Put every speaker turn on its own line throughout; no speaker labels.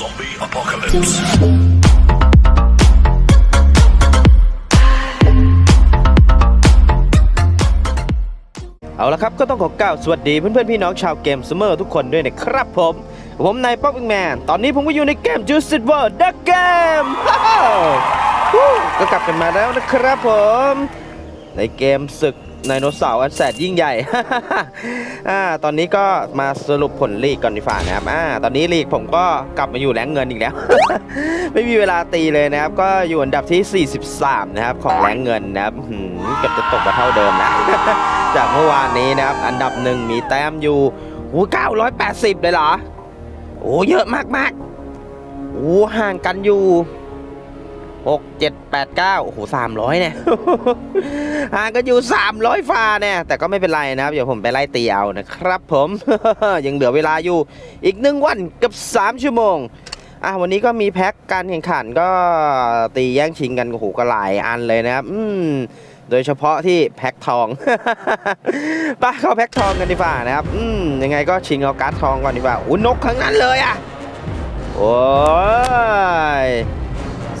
Zombie apocalypse.
เอาละครับก็ต้องขอกล่าวสวัสดีเพื่อนๆพี่น้องชาวเกมซูเมอร์ทุกคนด้วยนะครับผม ผมนายป๊อปอิงแมน ตอนนี้ผมก็อยู่ในเกม Juice It World The Game ก็กลับกันมาแล้วนะครับผม ในเกมศึก ไดโนเสาร์อันแสนยิ่งใหญ่ อ่า ตอนนี้ก็มาสรุปผลลีกก่อนดีฝ่านะครับ อ่า ตอนนี้ลีกผมก็กลับมาอยู่แรงเงินอีกแล้ว ไม่มีเวลาตีเลยนะครับ ก็อยู่อันดับที่ 43 นะครับ ของแรงเงินนะครับเกือบจะตกมาเท่าเดิมนะ จากเมื่อวานนี้นะครับ อันดับหนึ่งมีแต้มอยู่โอ้980 เลยเหรอ โอ้ เยอะมากๆโอ้ ห่างกันอยู่ 6 7 8 9โอ้โห300 เนี่ยห่างกันอยู่ 300ฟ้าเนี่ย แต่ก็ไม่เป็นไรนะครับ เดี๋ยวผมไปไล่ตีเอานะครับผม ยังเหลือเวลาอยู่อีกหนึ่งวันกับ 3 ชั่วโมงอะวันนี้ก็มีแพ็กการแข่งขันก็ตีแย่งชิงกันโอ้โหก็หลายอันเลยนะครับ อืมโดยเฉพาะที่แพ็กทองไปเข้าแพ็กทองกันดีกว่านะครับ อืมยังไงก็ชิงเอาการ์ดทองก่อนดีกว่าอู้นกทั้งนั้นเลยอะโอ้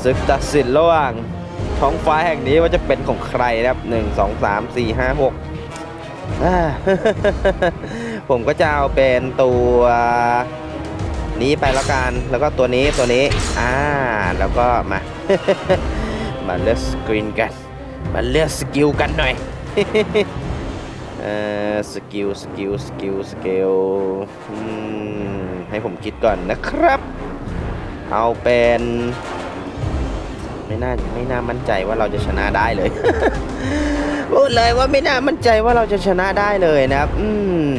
ศึกตัดสินระหว่างท้องฟ้าแห่งนี้ว่าจะเป็นของใครนะครับหนึ่งสองสามสี่ห้าหกผมก็จะเอาเป็นตัวนี้ไปแล้วกัน แล้วก็ตัวนี้ตัวนี้ อ่า แล้วก็มา มาเลือกสกรีนกัน มาเลือกสกิลกันหน่อยเอ่อสกิลสกิลสกิลสกิลให้ผมคิดก่อนนะครับ เอาเป็น ไม่น่าไม่น่ามั่นใจว่าเราจะชนะได้เลย พูดเลยว่าไม่น่ามั่นใจว่าเราจะชนะได้เลยนะครับ อืม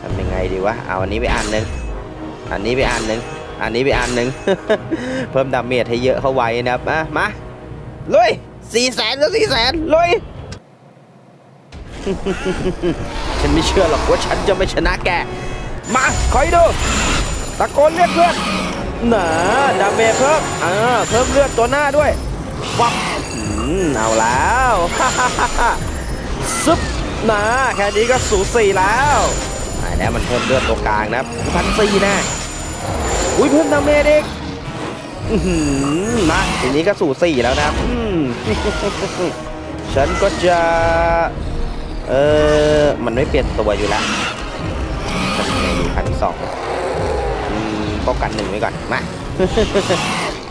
ทำยังไงดีวะเอาอันนี้ไปอันหนึ่งอันนี้ไปอันหนึ่งอันนี้ไปอันหนึ่งเพิ่มดาเมจให้เยอะเข้าไว้นะครับมาลุยสี่แสนก็สี่แสนลุยฉันไม่เชื่อหรอกว่าฉันจะไม่ชนะแก มาคอยดู ตะโกนเรียกเพื่อน หนาดาเมจเพิ่มอ่าเพิ่มเลือดตัวหน้าด้วยวับอืมเอาแล้วซึบหนาแค่นี้ก็สูสีแล้วไอ้แล้วมันเพิ่มเลือดตัวกลางนะพันสี่แน่อุ้ยเพิ่มดาเมจอีกอื้อหือมาทีนี้ก็สูสีแล้วนะอืมฉันก็จะเออมันไม่เปลี่ยนตัวอยู่แล้วทำยังไงดีพันสอง ป้องกันหนึ่งไว้ก่อน มา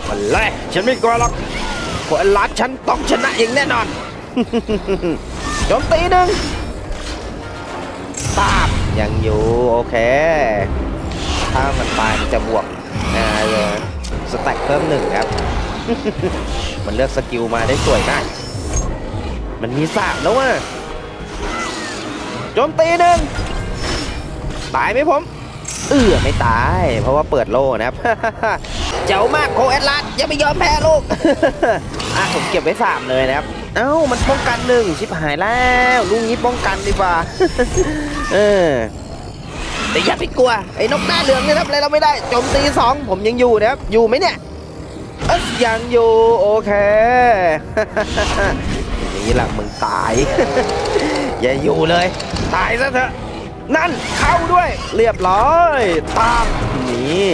มันเลยฉันไม่กลัวหรอกคนรัดฉันต้องชนะเองแน่นอนโจมตีหนึ่งตามยังอยู่โอเค ถ้ามันตายมันจะบวกอ่าสแต็กเพิ่มหนึ่งครับ มันเลือกสกิลมาได้สวยมาก มันมีสามแล้วว่ะโจมตีหนึ่งตายไหมผม เอือไม่ตาย เพราะว่าเปิดโล่นะครับ เจ๋วมากโคเอตลัสย่าไปยอมแพ้ลูกอะผมเก็บไว้สามเลยนะครับ เอ้ามันป้องกันหนึ่งชิบหายแล้วลุงนี้ป้องกันดีกว่าเออแต่อย่าไปกลัวไอ้นกหน้าเหลืองนี่ยทำอะไรเราไม่ได้โจมตีสองผมยังอยู่นะครับ อยู่ไหมเนี่ยเอยยังอยู่โอเคอย่างนี้หลังมึงตาย อย่าอยู่เลย ตายซะเถอะ นั่นเข้าด้วย เรียบร้อยตามนี่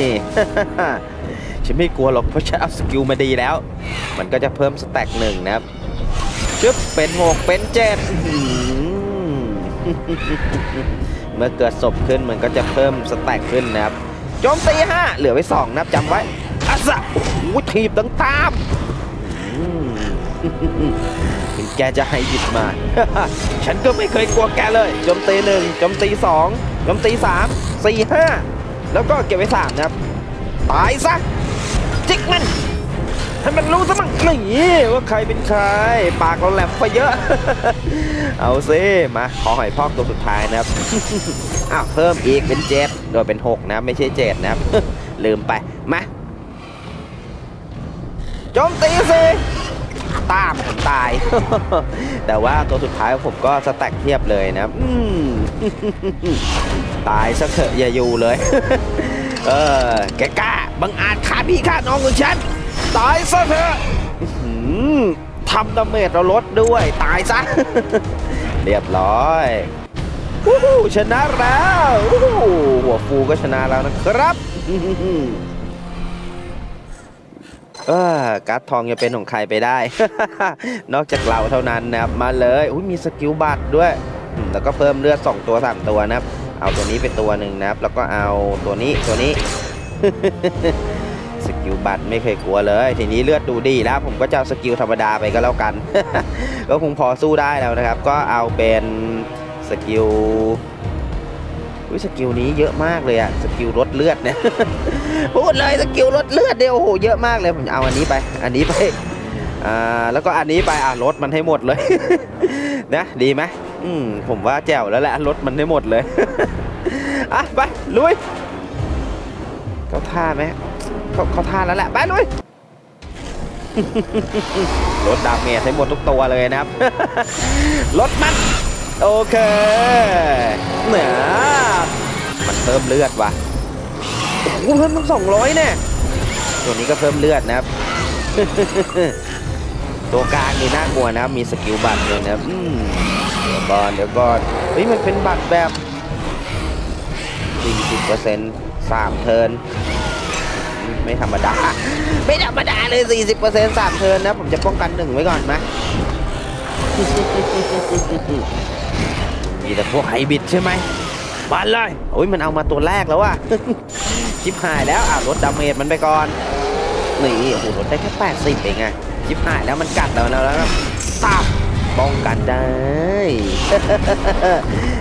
ฉันไม่กลัวหรอกเพราะฉันเอาสกิลมาดีแล้ว มันก็จะเพิ่มสแต็กหนึ่งนะครับชึบเป็นหกเป็นเจ็ดเมื่อเกิดศพขึ้นมันก็จะเพิ่มสแต็กขึ้นนะครับโจมตีห้าเหลือไว้สองนะครับจำไว้อัสะโอ้โหทีบตั้งตาม แกจะให้หยิบมา ฉันก็ไม่เคยกลัวแกเลยโจมตีหนึ่งโจมตีสองโจมตีสามสี่ห้าแล้วก็เก็บไว้สามนะครับ ตายซะ จิกมันให้มันรู้ซะมั่งนี่ว่าใครเป็นใคร ปากเราแหลมไปเยอะ เอาซิมา ขอหอยพอกตัวสุดท้ายนะครับ อ้าวเพิ่มอีกเป็นเจ็ดโดยเป็นหกนะ ไม่ใช่เจ็ดนะครับ ลืมไป มาโจมตีสิ ตามผมตาย แต่ว่าตัวสุดท้ายผมก็สแต็กเทียบเลยนะอืมตายซะเถอะอย่าอยู่เลย เออ แกกล้าบังอาจฆ่าพี่ฆ่าน้องของฉัน ตายซะเถอะทำดาเมจเราลดด้วย ตายซะ เรียบร้อยชนะแล้วหัวฟูก็ชนะแล้วนะครับ เออการ์ดทองจะเป็นของใครไปได้ นอกจากเราเท่านั้นนะครับมาเลยอุ้ยมีสกิลบัตรด้วย แล้วก็เพิ่มเลือด 2 ตัว 3 ตัวนะครับ เอาตัวนี้เป็นตัวหนึ่งนะครับ แล้วก็เอาตัวนี้ตัวนี้ สกิลบัตรไม่เคยกลัวเลย ทีนี้เลือดดูดีแล้ว ผมก็จะเอาสกิลธรรมดาไปก็แล้วกัน ก็คงพอสู้ได้แล้วนะครับ ก็เอาเป็นสกิล อุ้ยสกิลนี้เยอะมากเลยอะสกิลลดเลือดเนี่ยพูดเลยสกิลลดเลือดเดียวโอ้โหเยอะมากเลยผมเอาอันนี้ไป อันนี้ไปอ่าแล้วก็อันนี้ไปอะลดมันให้หมดเลยนะดีไหมอืมผมว่าแจ๋วแล้วแหละลดมันให้หมดเลยอะไปลุยเขาท่าไหมเขาเขาท่าแล้วแหละไปลุยลดดาเมจให้หมดทุกตัวเลยนะครับลดมัน โอเคเหนี่ยมัน เพิ่มเลือดว่ะโอ้โหเพิ่มตั้งสองร้อยแน่ตัวนี้ก็เพิ่มเลือดนะครับ ตัวกลางนี่น่ากลัวนะครับมีสกิลบัตรเลยนะครับอืมเดี๋ยวก่อนเดี๋ยวก่อนเฮ้ยมันเป็นบัตรแบบ40% 3เทิร์นอืมไม่ธรรมดา ไม่ธรรมดาเลย 40% 3เทิร์นนะ ผมจะป้องกันหนึ่งไว้ก่อนไหมมีแต่พวกไฮบริดใช่ไหม มาเลยโอ้ยมันเอามาตัวแรกแล้วว่ะชิบหายแล้วอะลดดาเมจมันไปก่อนนี่โอ้โหลดได้แค่80เองไงชิบหายแล้วมันกัดเราแล้วแล้วตาบป้องกันได้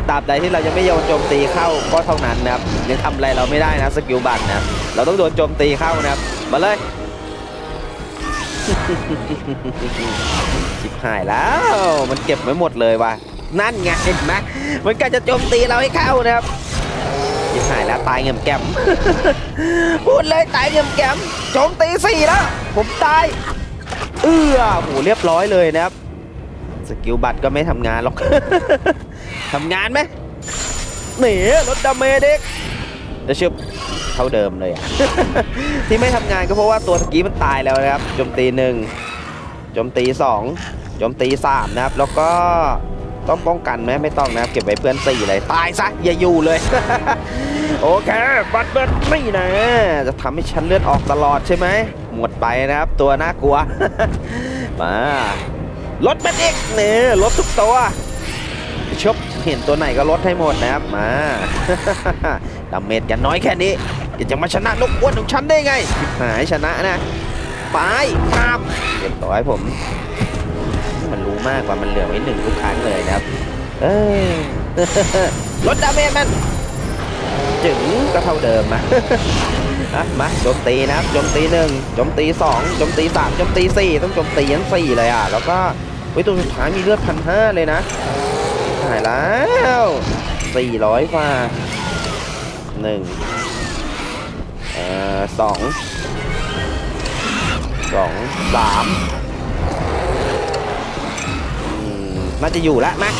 ตราบใดที่เรายังไม่โยนโจมตีเข้าก็เท่านั้นนะครับยังทำอะไรเราไม่ได้นะสกิลบัตรนะเราต้องโดนโจมตีเข้านะครับมาเลยชิบหายแล้ว มันเก็บไว้หมดเลยว่ะ นั่นไงเห็นไหมมันก็จะโจมตีเราให้เข้านะครับชิบหายแล้วตายเงียบแกมพูดเลยตายเงียบแกมโจมตีสี่แล้วผมตาย เอื้อโหเรียบร้อยเลยนะครับ สกิลบัตรก็ไม่ทำงานหรอกทำงานไหมหนีลดดาเมจเด็กเดี๋ยวชึบเท่าเดิมเลยอะที่ไม่ทำงานก็เพราะว่าตัวสกีมันตายแล้วนะครับโจมตีหนึ่งโจมตีสองโจมตีสามนะครับ แล้วก็ ต้องป้องกันไหมไม่ต้องนะครับเก็บไว้เพื่อนสี่เลยตายซะอย่าอยู่เลย โอเคบัตรเบิร์ดไม่นะจะทำให้ฉันเลือดออกตลอดใช่ไหมหมดไปนะครับ ตัวน่ากลัวมาลดมันอีกเนี่ยลดทุกตัวชบเห็นตัวไหนก็ลดให้หมดนะครับมาดาเมจกันน้อยแค่นี้จะจะมาชนะนกอ้วนของฉันได้ไงหายชนะนะไปตามเรียบร้อยผม รู้มากกว่ามันเหลือไว้หนึ่งทุกครั้งเลยนะครับ เออลดดาเมจมันจึงก็เท่าเดิมมาอะมาโจมตีนะครับโจมตีหนึ่งโจมตีสองโจมตีสามโจมตีสี่ต้องโจมตียันสี่เลยอะ แล้วก็เฮ้ยตัวสุดท้ายมีเลือดพันห้าเลยนะหายแล้วสี่ร้อยกว่าหนึ่งเอ่อสองสองสามอืม น่าจะอยู่แล้วมา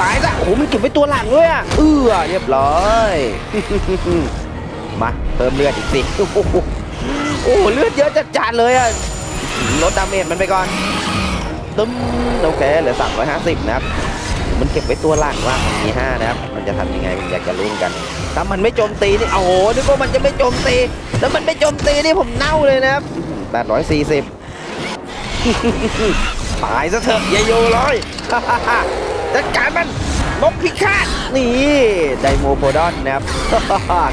ตายซะโอ้โหมันเก็บไว้ตัวหลังด้วยอะเออเรียบร้อย มาเพิ่มเลือดอีกสิโอ้โหเลือดเยอะจัดจานเลยอะลดดาเมจมันไปก่อนตึ้มโอเคเหลือ350นะครับมันเก็บไว้ตัวหลังว่ามันมี5นะครับ มันจะทำยังไงผมอยากจะรู้เหมือนกัน ถ้ามันไม่โจมตีนี่โอ้โหนึกว่ามันจะไม่โจมตี แล้วมันไม่โจมตีนี่ผมเน่าเลยนะครับ840 ตายซะเถอะย่ายู่เลยจัดการมันนกพิฆาตนี่ไดโมโพดอนนะครับ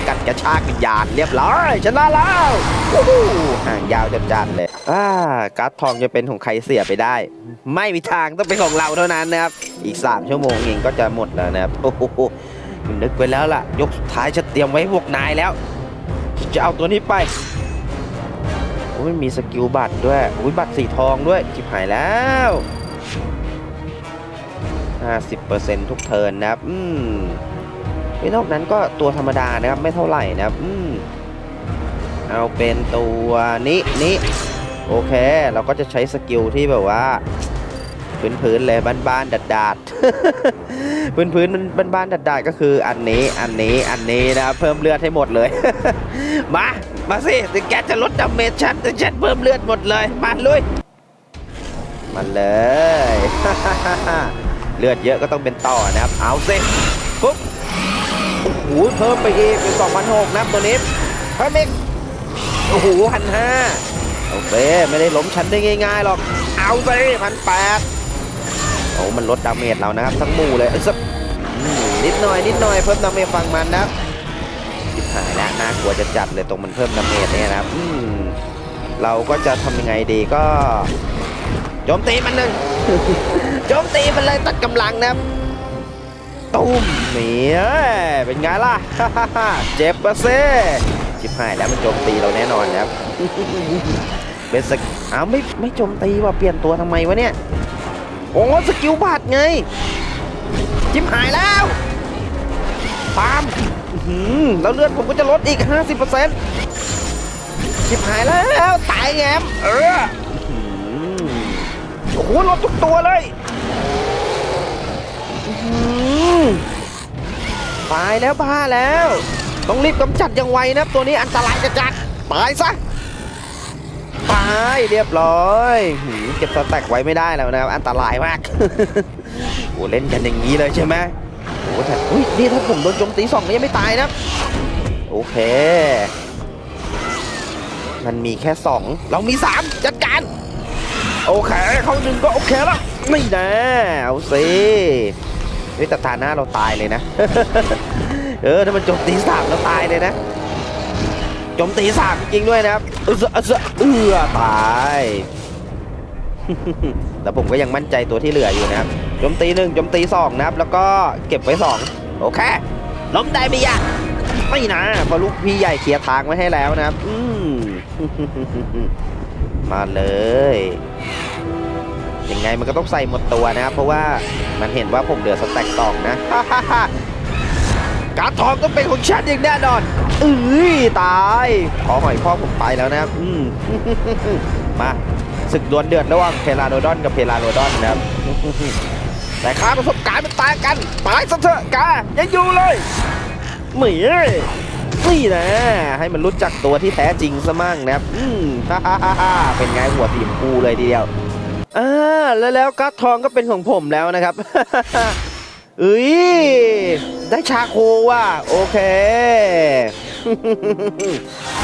กัดกระชากวิญญาณเรียบร้อยชนะแล้วห่างยาวจัดจัดเลยอ่าการ์ดทองจะเป็นของใครเสียไปได้ ไม่มีทางต้องเป็นของเราเท่านั้นนะครับ อีก 3 ชั่วโมงเองก็จะหมดแล้วนะครับโอ้โหนึกไว้แล้วล่ะ ยกสุดท้ายจะเตรียมไว้พวกนายแล้ว จะเอาตัวนี้ไป โอ้ยมีสกิลบัตรด้วยอุ้ยบัตรสีทองด้วยชิบหายแล้ว 50%ทุกเทิร์นนะครับ อืมไม่นอกนั้นก็ตัวธรรมดานะครับ ไม่เท่าไหร่นะครับ อืมเอาเป็นตัวนี้นี้โอเค เราก็จะใช้สกิลที่แบบว่า พื้นๆเลยบ้านๆดัดๆพื้นๆมันบ้านๆดัดๆก็คืออันนี้อันนี้อันนี้นะครับเพิ่มเลือดให้หมดเลย มา มาสิถึงแกจะลดดาเมจฉันแต่ฉันเพิ่มเลือดหมดเลย มาลุยมาเลย เลือดเยอะก็ต้องเป็นต่อนะครับ เอาสิปุ๊บโอ้โหเพิ่มไปอีกเป็น2,006นะตัวนี้เพิ่มอีกโอ้โหพันห้าโอเคไม่ได้ล้มชั้นได้ง่ายๆหรอก เอาไปพันแปดโอ้มันลดดาเมจเรานะครับ ทั้งหมู่เลยสักนิดหน่อยนิดหน่อยเพิ่มดาเมจฟังมันนะครับ หายแล้วน่ากลัวจะจัดเลยตรงมันเพิ่มดาเมจเนี่ยนะครับอืมเราก็จะทำยังไงดีก็โจมตีมันหนึ่งโจมตีมันเลยตัดกำลังนะครับตุ้มเหนียเป็นไงล่ะเจ็บปะเซ่ชิบหายแล้วมันโจมตีเราแน่นอนนะครับเป็นสกอ้าวไม่ไม่โจมตีว่ะเปลี่ยนตัวทำไมวะเนี่ยโอ้สกิลบาดไงชิบหายแล้วปาม แล้วเลือดผมก็จะลดอีก 50%ชิบหายแล้วตายแงมเออโอ้โหลดทุกตัวเลยตายแล้วบ้าแล้ว ต้องรีบกำจัดอย่างไวนะครับตัวนี้อันตรายจัดๆตายซะตายเรียบร้อยเก็บสแต็กไว้ไม่ได้แล้วนะครับอันตรายมากโอ้เล่นกันอย่างนี้เลยใช่ไหม โอ้แต่อุ้ยนี่ถ้าผมโดนโจมตีสองนี่ยังไม่ตายนะ โอเค มันมีแค่สองเรามีสามจัดการ โอเค เขาหนึ่งก็โอเคแล้วไม่นะเอาสิเฮ้ยแต่ตาหน้าเราตายเลยนะ เออถ้ามันโจมตีสามเราตายเลยนะโจมตีสามจริงด้วยนะครับเออเออเออตาย แต่ผมก็ยังมั่นใจตัวที่เหลืออยู่นะครับโจมตีหนึ่งโจมตีสองนะครับ แล้วก็เก็บไว้สองโอเคล้มได้ไม่ยากไม่นะเพราะลูกพี่ใหญ่เคลียร์ทางไว้ให้แล้วนะครับ อืมมาเลยยังไงมันก็ต้องใส่หมดตัวนะครับ เพราะว่ามันเห็นว่าผมเหลือสแต็กสองนะการทองก็เป็นของฉันอย่างแน่นอนเอ้ยตาย ขอหอยพ่อผมไปแล้วนะครับ อืมมา ศึกดวลเดือดระหว่างเพลาโดดอนกับเพลาโดดอนนะครับ แต่ค่าประสบการณ์มันตายกันตายซะเถอะกายังอยู่เลยเหมีนี่นะ ให้มันรู้จักตัวที่แท้จริงซะมั่งนะครับ อืมฮ่าฮ่าฮ่าเป็นไงหัวสีชมพูเลยทีเดียวอ่าแล้วแล้วการ์ดทองก็เป็นของผมแล้วนะครับเอ้ยได้ชาโคว่ะโอเค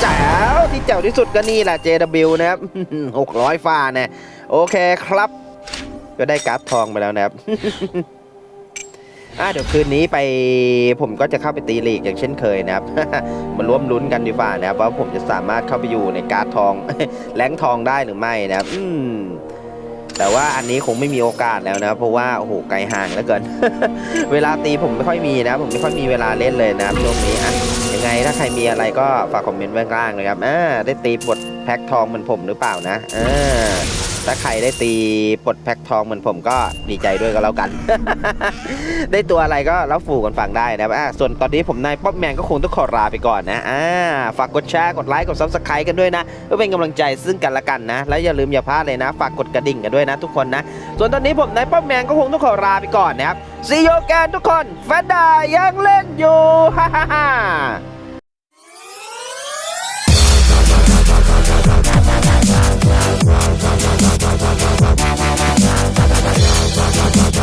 แจ๋วที่แจ๋วที่สุดก็นี่แหละ JW นะครับ600ฟ้าเนี่ยโอเคครับ ก็ได้การ์ดทองไปแล้วนะครับอะเดี๋ยวคืนนี้ไปผมก็จะเข้าไปตีลีกอย่างเช่นเคยนะครับ มาร่วมลุ้นกันดีกว่านะครับว่าผมจะสามารถเข้าไปอยู่ในการ์ดทองแหลงทองได้หรือไม่นะครับอืม แต่ว่าอันนี้คงไม่มีโอกาสแล้วนะ เพราะว่าโอ้โหไกลห่างเหลือเกิน เวลาตีผมไม่ค่อยมีนะ ผมไม่ค่อยมีเวลาเล่นเลยนะช่วงนี้อะยังไงถ้าใครมีอะไรก็ฝากคอมเมนต์ไว้ข้างล่างเลยครับอ่าได้ตีบทแพ็คทองเหมือนผมหรือเปล่านะอ่า ถ้าใครได้ตีปลดแพ็คทองเหมือนผมก็ดีใจด้วยก็แล้วกัน ได้ตัวอะไรก็เล่าสู่กันฟังได้นะครับอ่าส่วนตอนนี้ผมนายป๊อปแมนก็คงต้องขอลาไปก่อนนะอ่าฝากกดแชร์กดไลค์กดซับสไครต์กันด้วยนะเพื่อเป็นกำลังใจซึ่งกันและกันนะ และอย่าลืมอย่าพลาดเลยนะ ฝากกดกระดิ่งกันด้วยนะทุกคนนะ ส่วนตอนนี้ผมนายป๊อปแมนก็คงต้องขอลาไปก่อนนะครับซีโยแกนทุกคนแฟนดายังเล่นอยู่ฮ่าฮ่าฮ่า